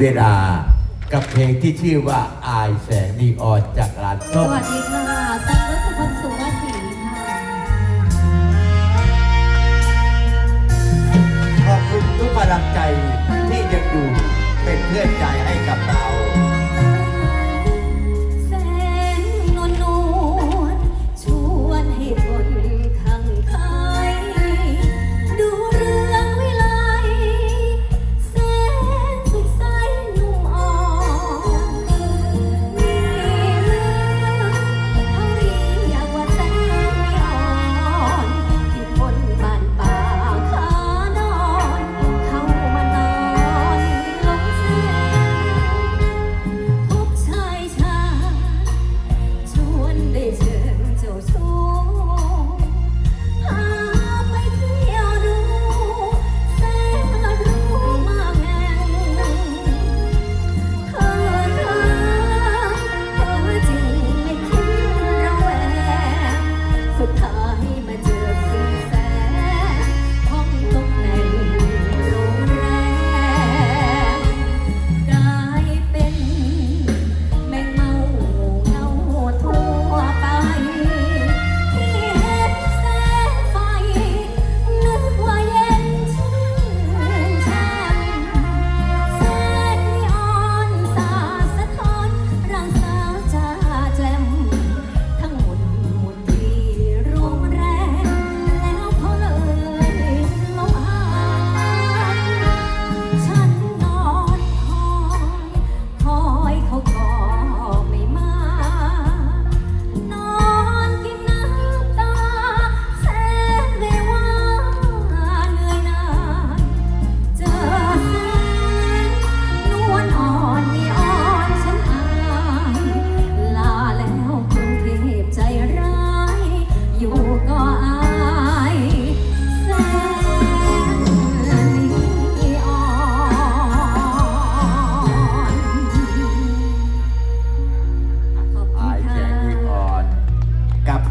เวลากับเพลงที่ชื่อว่าอายแสงนีออนจากร้านสส้มวัสดีค่ะตันรัศพรสุวรสีค่ะ ขอบคุณทุกกำลังใจที่ยังอยู่เป็นเพื่อนใจให้กับเรา